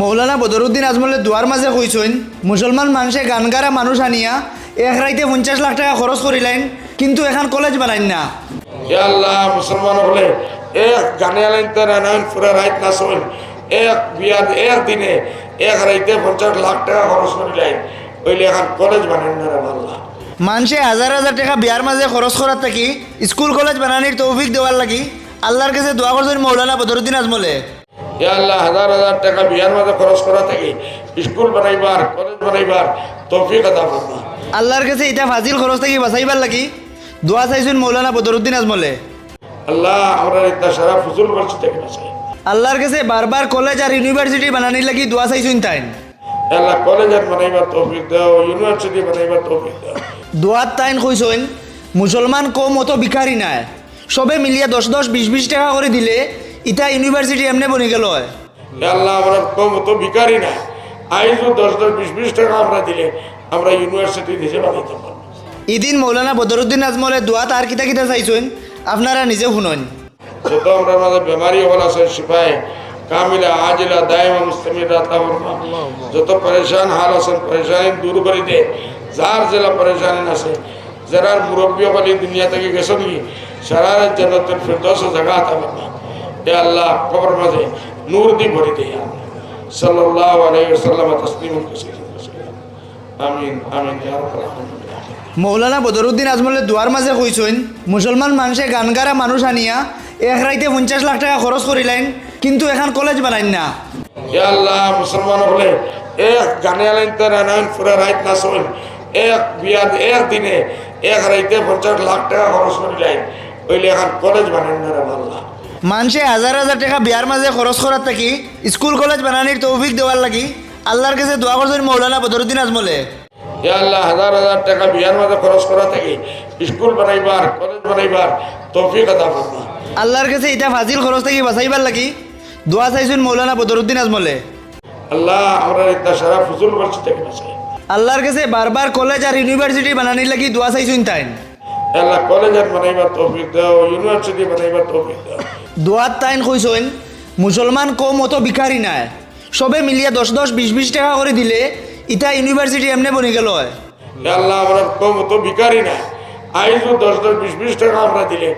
মৌলানা বদরুদ্দিন আজমলের দুয়ার মাঝে কইসইন মুসলমান মানুষে গান গারা মানুষ আনিয়া এক রাইতে পঞ্চাশ লাখ টাকা খরচ করিলেন কিন্তু এখন কলেজ বানাইন না। আল্লাহ মুসলমান হলে এক গানে আলেন তার আনায়ন পুরা রাইত না শোন এক বিয়ার এক দিনে এক রাইতে পঞ্চাশ লাখ টাকা খরচ করিলেন ওইলে এখন কলেজ বানেন না রে আল্লাহ মানুষে হাজার হাজার টাকা বিয়ার মাঝে খরচ করার থাকি স্কুল কলেজ বানানির তৌফিক দেওয়ার লাগি আল্লাহর কাছে দোয়া করছেন মৌলানা বদরুদ্দিন আজমলে। ইয়া আল্লাহ হাজার হাজার টাকা বিয়ার মাঝে খরচ করা থেকে স্কুল বানাইবার কলেজ বানাইবার তৌফিক আদা করবা আল্লাহর কাছে এটা ফাজিল খরচ থেকে বাঁচাইবার লাগি। দোয়া চাইছেন মৌলানা বদরুদ্দিন আজমলে। আল্লাহ আমরা এটা সারা ফুজুল করছি থেকে বাঁচাই আল্লাহর কাছে বারবার কলেজ আর ইউনিভার্সিটি বানানির লাগি দোয়া চাইছেন তাইন। আল্লাহ কলেজ আর বানাইবার তৌফিক দাও ইউনিভার্সিটি বানাইবার তৌফিক দাও। দোয়াত তাইন কইসইন মুসলমান কম অত ভিখারি নাই। সবে মিলিয়ে দশ দশ বিশ বিশ টাকা করে দিলে ইটা ইউনিভার্সিটি এমনি বনি গেল এ আল্লাহ আমরা কম তো ভিকারি না। আইজও দশ দশ বিশ বিশ টাকা আমরা দিলে আমরা ইউনিভার্সিটি নিজে বানাইতে পারব। ইদিন মৌলানা বদরুদ্দিন আজমলে দোয়াত আর কিতা কিতা চাইছেন আপনারা নিজে শুনুন যত আমরা আমাদের বেমারি হল আছে সিপাই কামিলা আজিলা দায়মা মুস্তামির যত পরেশান হাল আছেন পরেশানি দূর করে দে যার জেলা পরেশানি আছে যারা মুরব্বী দুনিয়া থেকে গেছ নি সারা জন্নতের ফিরদৌস জায়গা এ আল্লাহ কবর মাঝে নূর দি ভরি দে সাল্লাল্লাহু আলাইহি ওয়াসাল্লাম তাসলিমুন কাসীরা আমিন আমিন ইয়া রাব্বাল আলামিন। মৌলানা বদরুদ্দিন আজমলে দোয়ার মাঝে কইছেন মুসলমান মানুষে গান গারা মানুষ আনিয়া এক রাইতে পঞ্চাশ লাখ টাকা খরচ করিলেন কিন্তু এখন কলেজ বানাইন না। আল্লাহ মুসলমান হলে এক গানে আলেন তার আনায়ন পুরা রাইত না শোন এক বিয়ার এক দিনে এক রাইতে পঞ্চাশ লাখ টাকা খরচ করিলেন ওইলে এখন কলেজ বানেন না রে আল্লাহ। মানুষে হাজার হাজার টাকা বিয়ার মাঝে খরচ করার থাকি স্কুল কলেজ বানানির তৌফিক দেওয়ার লাগি আল্লাহর কাছে দোয়া করছেন মৌলানা বদরুদ্দিন আজমলে। ইয়া আল্লাহ হাজার হাজার টাকা বিয়ার মাঝে খরচ করা থেকে স্কুল বানাইবার কলেজ বানাইবার তৌফিক আদা করবা আল্লাহর কাছে এটা ফাজিল খরচ থেকে বাঁচাইবার লাগি দোয়া চাইছেন মৌলানা বদরুদ্দিন আজমলে। আল্লাহ আমরা এটা সারা ফুজুল করছি থেকে বাঁচাই। আল্লাহর কাছে বারবার কলেজ আর ইউনিভার্সিটি বানানির লাগি দোয়া চাইছেন তাইন। আল্লাহ বানাইবার তৌফিক দাও ইউনিভার্সিটি বানাইবার তৌফিক দাও। তাইন কইসইন মুসলমান কম অত ভিখারি নাই। সবে মিলিয়ে দশ দশ বিশ বিশ টাকা করে দিলে ইটা ইউনিভার্সিটি এমনি বনি গেল হয়। আল্লাহ আমরা কম তো ভিকারি না আইজও দশ দশ বিশ বিশ টাকা আমরা দিলে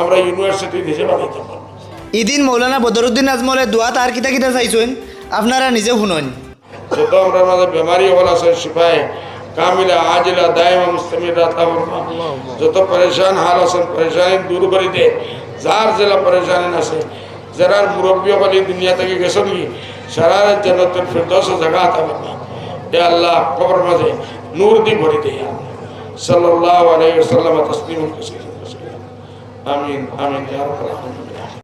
আমরা ইউনিভার্সিটি নিজে বানাইতে পারব। ইদিন মৌলানা বদরুদ্দিন আজমলে দোয়াত আর কিতা কিতা চাইছেন আপনারা নিজে শুনুন যত আমরা আমাদের বেমারি হল আছে সিপাই কামিলা আজিলা, দায়মা মুস্তামির যত পরেশান, হাল আছেন পরেশানি দূর করে দে যার জেলা পরেশানি আছে যারা মুরব্বী হলি দুনিয়া থেকে গেছ নি সারা জন্নতের ফিরদৌস জায়গা আতা বাবা এ আল্লাহ কবর মাঝে নূর দি ভরি দে সাল্লাল্লাহু আলাইহি ওয়াসাল্লাম তাসলিমুন কাসীরা। আমিন আমিন, ইয়া রাব্বাল আলামিন।